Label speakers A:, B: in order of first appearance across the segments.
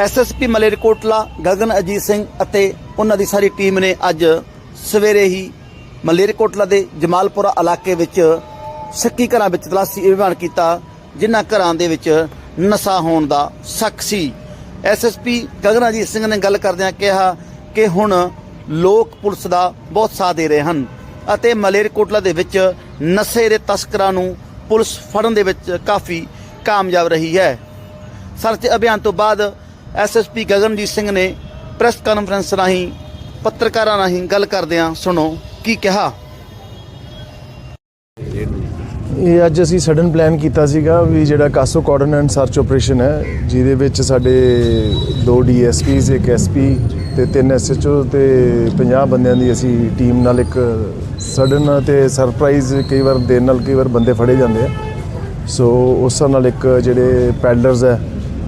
A: SSP Malerkotla, Gagan Ajit Singh ਅਤੇ ਉਹਨਾਂ ਦੀ ਸਾਰੀ team ਨੇ ਅੱਜ ਸਵੇਰੇ ਹੀ ਮਲੇਰਕੋਟਲਾ ਦੇ ਜਮਾਲਪੁਰਾ ਇਲਾਕੇ ਵਿੱਚ ਸ਼ੱਕੀ ਘਰਾਂ ਵਿੱਚ ਤਲਾਸ਼ੀ ਅਭਿਆਨ ਕੀਤਾ, ਜਿਨ੍ਹਾਂ ਘਰਾਂ ਦੇ ਵਿੱਚ ਨਸ਼ਾ ਹੋਣ ਦਾ ਸ਼ੱਕ ਸੀ। ਐਸਐਸਪੀ ਗਗਨ ਅਜੀਤ ਸਿੰਘ ਨੇ ਗੱਲ ਕਰਦਿਆਂ ਕਿਹਾ ਕਿ ਹੁਣ ਲੋਕ ਪੁਲਿਸ ਦਾ ਬਹੁਤ ਸਾਥ ਦੇ ਰਹੇ ਹਨ ਅਤੇ ਮਲੇਰਕੋਟਲਾ ਦੇ ਵਿੱਚ ਨਸ਼ੇ ਦੇ ਤਸਕਰਾਂ ਨੂੰ ਪੁਲਿਸ ਫੜਨ ਦੇ ਵਿੱਚ ਕਾਫੀ ਕਾਮਯਾਬ ਰਹੀ ਹੈ। ਸਰਚ ਅਭਿਆਨ ਤੋਂ ਬਾਅਦ ਐਸਐਸਪੀ ਗਗਨਜੀਤ ਸਿੰਘ ਨੇ ਪ੍ਰੈਸ ਕਾਨਫਰੰਸ ਰਾਹੀਂ ਪੱਤਰਕਾਰਾਂ ਰਾਹੀਂ ਗੱਲ ਕਰਦਿਆਂ ਸੁਣੋ ਕੀ ਕਿਹਾ।
B: ਇਹ ਅੱਜ ਅਸੀਂ ਸਡਨ ਪਲਾਨ ਕੀਤਾ ਸੀਗਾ ਵੀ ਜਿਹੜਾ CASO cordon and search operation ਹੈ, ਜਿਹਦੇ ਵਿੱਚ ਸਾਡੇ ਦੋ ਡੀਐਸਪੀਜ਼ ਇੱਕ ਐਸਪੀ ਤੇ ਤਿੰਨ ਐਸਐਚਓ ਤੇ 50 ਬੰਦਿਆਂ ਦੀ ਅਸੀਂ ਟੀਮ ਨਾਲ ਇੱਕ ਸਡਨ ਤੇ ਸਰਪ੍ਰਾਈਜ਼ ਕਈ ਵਾਰ ਦੇਣ ਨਾਲ ਕਈ ਵਾਰ ਬੰਦੇ ਫੜੇ ਜਾਂਦੇ ਆ। ਸੋ ਉਸ ਨਾਲ ਇੱਕ ਜਿਹੜੇ ਪੈਡਲਰਸ ਹੈ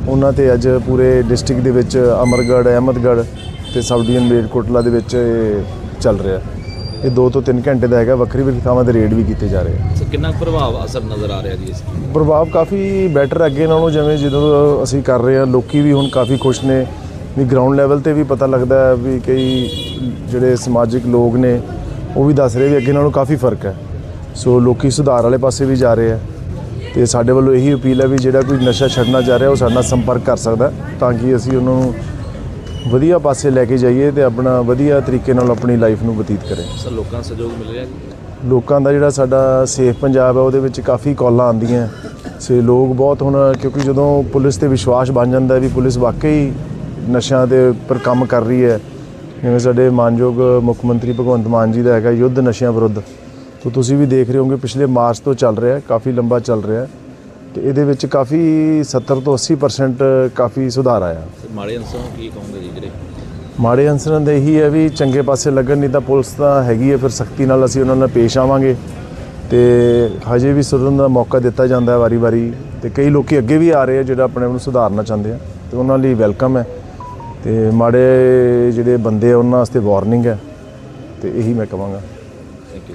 B: ਉਹਨਾਂ ਤੇ ਅੱਜ ਪੂਰੇ ਡਿਸਟ੍ਰਿਕਟ ਦੇ ਵਿੱਚ ਅਮਰਗੜ੍ਹ ਅਹਿਮਦਗੜ੍ਹ ਤੇ ਸਬ ਡਿਵੀਜ਼ਨ ਮਲੇਰਕੋਟਲਾ ਦੇ ਵਿੱਚ ਇਹ ਚੱਲ ਰਿਹਾ ਇਹ 2 ਤੋਂ 3 ਘੰਟੇ ਦਾ ਹੈਗਾ ਵੱਖਰੀ ਵੱਖਰੀ ਥਾਵਾਂ ਤੇ ਰੇਡ ਵੀ ਕੀਤੇ ਜਾ ਰਹੇ ਆ
C: ਸੋ ਕਿੰਨਾ ਕੁ ਪ੍ਰਭਾਵ ਅਸਰ ਨਜ਼ਰ ਆ ਰਿਹਾ ਜੀ ਇਸ
B: ਪ੍ਰਭਾਵ ਕਾਫੀ ਬੈਟਰ ਅੱਗੇ ਨਾਲੋਂ ਜਿਵੇਂ ਜਦੋਂ ਅਸੀਂ ਕਰ ਰਹੇ ਹਾਂ ਲੋਕੀ ਵੀ ਹੁਣ ਕਾਫੀ ਖੁਸ਼ ਨੇ। ਵੀ ਗਰਾਊਂਡ ਲੈਵਲ ਤੇ ਵੀ ਪਤਾ ਲੱਗਦਾ ਹੈ ਵੀ ਕਈ ਜਿਹੜੇ ਸਮਾਜਿਕ ਲੋਕ ਨੇ ਉਹ ਵੀ ਦੱਸ ਰਹੇ ਵੀ ਅੱਗੇ ਨਾਲੋਂ ਕਾਫੀ ਫ਼ਰਕ ਹੈ। ਸੋ ਲੋਕੀ ਸੁਧਾਰ ਵਾਲੇ ਪਾਸੇ ਵੀ ਜਾ ਰਹੇ ਆ ਤੇ ਸਾਡੇ ਵੱਲੋਂ ਇਹੀ ਅਪੀਲ ਹੈ ਵੀ ਜਿਹੜਾ ਕੋਈ ਨਸ਼ਾ ਛੱਡਣਾ ਚਾਹ ਰਿਹਾ ਉਹ ਸਾਡੇ ਨਾਲ ਸੰਪਰਕ ਕਰ ਸਕਦਾ ਤਾਂ ਕਿ ਅਸੀਂ ਉਹਨੂੰ ਵਧੀਆ ਪਾਸੇ ਲੈ ਕੇ ਜਾਈਏ ਤੇ ਆਪਣਾ ਵਧੀਆ ਤਰੀਕੇ ਨਾਲ ਆਪਣੀ ਲਾਈਫ ਨੂੰ ਬਤੀਤ ਕਰੇ।
C: ਸਰ ਲੋਕਾਂ ਦਾ ਸਹਿਯੋਗ ਮਿਲ ਰਿਹਾ?
B: ਲੋਕਾਂ ਦਾ ਜਿਹੜਾ ਸਾਡਾ ਸੇਫ ਪੰਜਾਬ ਹੈ ਉਹਦੇ ਵਿੱਚ ਕਾਫੀ ਕਾਲਾਂ ਆਉਂਦੀਆਂ। ਸੇ ਲੋਕ ਬਹੁਤ ਹੁਣ ਕਿਉਂਕਿ ਜਦੋਂ ਪੁਲਿਸ ਤੇ ਵਿਸ਼ਵਾਸ ਬਣ ਜਾਂਦਾ ਵੀ ਪੁਲਿਸ ਵਾਕਈ ਨਸ਼ਿਆਂ ਦੇ ਉੱਪਰ ਕੰਮ ਕਰ ਰਹੀ ਹੈ ਜਿਵੇਂ ਸਾਡੇ ਮਾਨਯੋਗ ਮੁੱਖ ਮੰਤਰੀ ਭਗਵੰਤ ਮਾਨ ਜੀ ਦਾ ਹੈਗਾ ਯੁੱਧ ਨਸ਼ਿਆਂ ਵਿਰੁੱਧ। ਤੋਂ ਤੁਸੀਂ ਵੀ ਦੇਖ ਰਹੇ ਹੋਗੇ ਪਿਛਲੇ ਮਾਰਚ ਤੋਂ ਚੱਲ ਰਿਹਾ ਹੈ ਕਾਫੀ ਲੰਬਾ ਚੱਲ ਰਿਹਾ ਹੈ। ਤੇ ਇਹਦੇ ਵਿੱਚ ਕਾਫੀ 70 ਤੋਂ 80% ਕਾਫੀ ਸੁਧਾਰ ਆਇਆ।
C: ਮਾੜੇ ਅੰਸਰਾਂ ਨੂੰ ਕੀ ਕਹੋਗੇ ਜੀ ਜਿਹੜੇ
B: ਮਾੜੇ ਅੰਸਰਾਂ ਦਾ ਇਹੀ ਹੈ ਵੀ ਚੰਗੇ ਪਾਸੇ ਲੱਗਣ ਨਹੀਂ ਤਾਂ ਪੁਲਿਸ ਤਾਂ ਹੈਗੀ ਹੈ ਫਿਰ ਸਖਤੀ ਨਾਲ ਅਸੀਂ ਉਹਨਾਂ ਨਾਲ ਪੇਸ਼ ਆਵਾਂਗੇ। ਤੇ ਹਜੇ ਵੀ ਸੁਧਰਨ ਦਾ ਮੌਕਾ ਦਿੱਤਾ ਜਾਂਦਾ ਹੈ ਵਾਰੀ-ਵਾਰੀ। ਤੇ ਕਈ ਲੋਕੀ ਅੱਗੇ ਵੀ ਆ ਰਹੇ ਆ ਜਿਹੜਾ ਆਪਣੇ ਆਪ ਨੂੰ ਸੁਧਾਰਨਾ ਚਾਹੁੰਦੇ ਆ। ਤੇ ਉਹਨਾਂ ਲਈ ਵੈਲਕਮ ਹੈ। ਤੇ ਮਾੜੇ ਜਿਹੜੇ ਬੰਦੇ ਆ ਉਹਨਾਂ ਵਾਸਤੇ ਵਾਰਨਿੰਗ ਹੈ। ਤੇ ਇਹੀ ਮੈਂ ਕਹਾਂਗਾ।
C: ਥੈਂਕ ਯੂ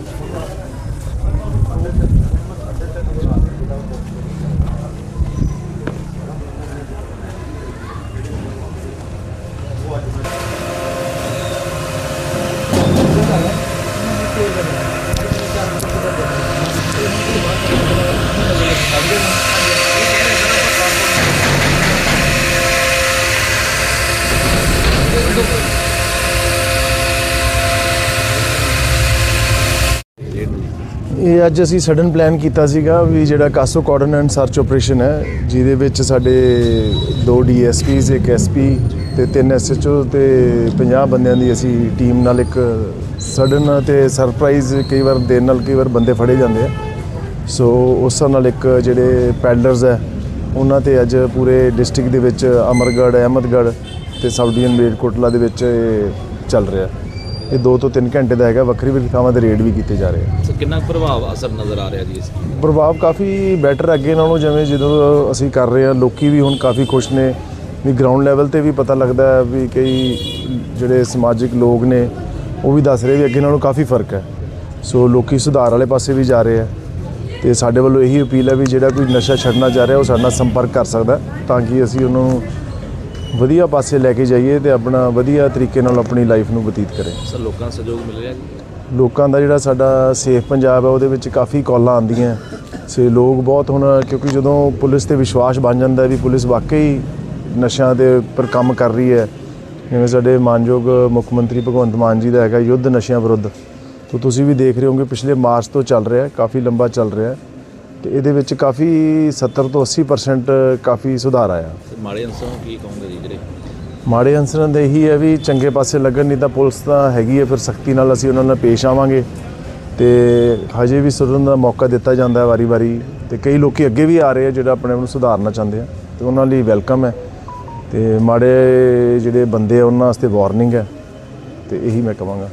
B: ਇਹ ਅੱਜ ਅਸੀਂ ਸਡਨ ਪਲਾਨ ਕੀਤਾ ਸੀਗਾ ਵੀ ਜਿਹੜਾ ਕਾਸੋ ਕਾਰਡਨ ਸਰਚ ਆਪਰੇਸ਼ਨ ਹੈ, ਜਿਹਦੇ ਵਿੱਚ ਸਾਡੇ ਦੋ ਡੀਐਸਪੀਜ਼ ਇੱਕ ਐਸਪੀ ਤੇ ਤਿੰਨ ਐਸਐਚਓ ਤੇ 50 ਬੰਦਿਆਂ ਦੀ ਅਸੀਂ ਟੀਮ ਨਾਲ ਇੱਕ ਸਡਨ ਤੇ ਸਰਪ੍ਰਾਈਜ਼ ਕਈ ਵਾਰ ਦੇਣ ਨਾਲ ਕਈ ਵਾਰ ਬੰਦੇ ਫੜੇ ਜਾਂਦੇ ਆ। ਸੋ ਉਸ ਨਾਲ ਇੱਕ ਜਿਹੜੇ ਪੈਡਲਰਸ ਹੈ, ਉਹਨਾਂ ਤੇ ਅੱਜ ਪੂਰੇ ਡਿਸਟ੍ਰਿਕਟ ਦੇ ਵਿੱਚ ਅਮਰਗੜ੍ਹ, ਅਹਿਮਦਗੜ੍ਹ ਤੇ ਸਬ ਡਿਵੀਜ਼ਨ ਮਲੇਰਕੋਟਲਾ ਦੇ ਵਿੱਚ ਚੱਲ ਰਿਹਾ। ਇਹ 2 ਤੋਂ 3 ਘੰਟੇ ਦਾ ਹੈਗਾ, ਵੱਖਰੀ ਵੱਖਰੀ ਥਾਵਾਂ ਤੇ ਰੇਡ ਵੀ ਕੀਤੇ ਜਾ ਰਹੇ ਆ।
C: ਕਿੰਨਾ ਪ੍ਰਭਾਵ ਅਸਰ ਨਜ਼ਰ ਆ ਰਿਹਾ ਜੀ ਇਸ
B: ਪ੍ਰਭਾਵ ਕਾਫੀ ਬੈਟਰ ਅੱਗੇ ਨਾਲੋਂ ਜਿਵੇਂ ਜਦੋਂ ਅਸੀਂ ਕਰ ਰਹੇ ਹਾਂ ਲੋਕੀ ਵੀ ਹੁਣ ਕਾਫੀ ਖੁਸ਼ ਨੇ। ਵੀ ਗਰਾਊਂਡ ਲੈਵਲ ਤੇ ਵੀ ਪਤਾ ਲੱਗਦਾ ਹੈ ਵੀ ਕਈ ਜਿਹੜੇ ਸਮਾਜਿਕ ਲੋਕ ਨੇ ਉਹ ਵੀ ਦੱਸ ਰਹੇ ਵੀ ਅੱਗੇ ਨਾਲੋਂ ਕਾਫੀ ਫ਼ਰਕ ਹੈ। ਸੋ ਲੋਕੀ ਸੁਧਾਰ ਵਾਲੇ ਪਾਸੇ ਵੀ ਜਾ ਰਹੇ ਆ ਤੇ ਸਾਡੇ ਵੱਲੋਂ ਇਹੀ ਅਪੀਲ ਹੈ ਵੀ ਜਿਹੜਾ ਕੋਈ ਨਸ਼ਾ ਛੱਡਣਾ ਚਾਹ ਰਿਹਾ ਉਹ ਸਾਡੇ ਨਾਲ ਸੰਪਰਕ ਕਰ ਸਕਦਾ ਤਾਂ ਕਿ ਅਸੀਂ ਉਹਨੂੰ ਵਧੀਆ ਪਾਸੇ ਲੈ ਕੇ ਜਾਈਏ ਤੇ ਆਪਣਾ ਵਧੀਆ ਤਰੀਕੇ ਨਾਲ ਆਪਣੀ ਲਾਈਫ ਨੂੰ ਬਤੀਤ ਕਰੇ
C: ਸਰ ਲੋਕਾਂ ਦਾ ਸਹਿਯੋਗ ਮਿਲ ਰਿਹਾ
B: ਲੋਕਾਂ ਦਾ ਜਿਹੜਾ ਸਾਡਾ ਸੇਫ ਪੰਜਾਬ ਹੈ, ਉਹਦੇ ਵਿੱਚ ਕਾਫੀ ਕਾਲਾਂ ਆਉਂਦੀਆਂ। ਸੇ ਲੋਕ ਬਹੁਤ ਹੁਣ, ਕਿਉਂਕਿ ਜਦੋਂ ਪੁਲਿਸ ਤੇ ਵਿਸ਼ਵਾਸ ਬਣ ਜਾਂਦਾ ਵੀ ਪੁਲਿਸ ਵਾਕਈ ਨਸ਼ਿਆਂ ਦੇ ਉੱਪਰ ਕੰਮ ਕਰ ਰਹੀ ਹੈ, ਜਿਵੇਂ ਸਾਡੇ ਮਾਨਯੋਗ ਮੁੱਖ ਮੰਤਰੀ ਭਗਵੰਤ ਮਾਨ ਜੀ ਦਾ ਹੈਗਾ ਯੁੱਧ ਨਸ਼ਿਆਂ ਵਿਰੁੱਧ, ਤੋਂ ਤੁਸੀਂ ਵੀ ਦੇਖ ਰਹੇ ਹੋਗੇ ਪਿਛਲੇ ਮਾਰਚ ਤੋਂ ਚੱਲ ਰਿਹਾ ਹੈ, ਕਾਫੀ ਲੰਬਾ ਚੱਲ ਰਿਹਾ ਹੈ, ਤੇ ਇਹਦੇ ਵਿੱਚ ਕਾਫੀ 70 ਤੋਂ 80% ਕਾਫੀ ਸੁਧਾਰ ਆਇਆ।
C: ਮਾੜੇ ਅੰਸਰਾਂ ਕੀ ਕਹੋਗੇ ਜੀ ਜਿਹੜੇ
B: ਮਾੜੇ ਅਨਸਰਾਂ ਦੇ ਇਹੀ ਹੈ ਵੀ ਚੰਗੇ ਪਾਸੇ ਲੱਗਣ ਨਹੀਂ ਤਾਂ ਪੁਲਿਸ ਤਾਂ ਹੈਗੀ ਹੈ, ਫਿਰ ਸਖਤੀ ਨਾਲ ਅਸੀਂ ਉਹਨਾਂ ਨਾਲ ਪੇਸ਼ ਆਵਾਂਗੇ। ਤੇ ਹਜੇ ਵੀ ਸੁਧਰਨ ਦਾ ਮੌਕਾ ਦਿੱਤਾ ਜਾਂਦਾ ਹੈ ਵਾਰੀ-ਵਾਰੀ ਤੇ ਕਈ ਲੋਕੀ ਅੱਗੇ ਵੀ ਆ ਰਹੇ ਆ ਜਿਹੜਾ ਆਪਣੇ ਆਪ ਨੂੰ ਸੁਧਾਰਨਾ ਚਾਹੁੰਦੇ ਆ ਤੇ ਉਹਨਾਂ ਲਈ ਵੈਲਕਮ ਹੈ। ਤੇ ਮਾੜੇ ਜਿਹੜੇ ਬੰਦੇ ਆ, ਉਹਨਾਂ ਵਾਸਤੇ ਵਾਰਨਿੰਗ ਹੈ ਤੇ ਇਹੀ ਮੈਂ ਕਹਾਂਗਾ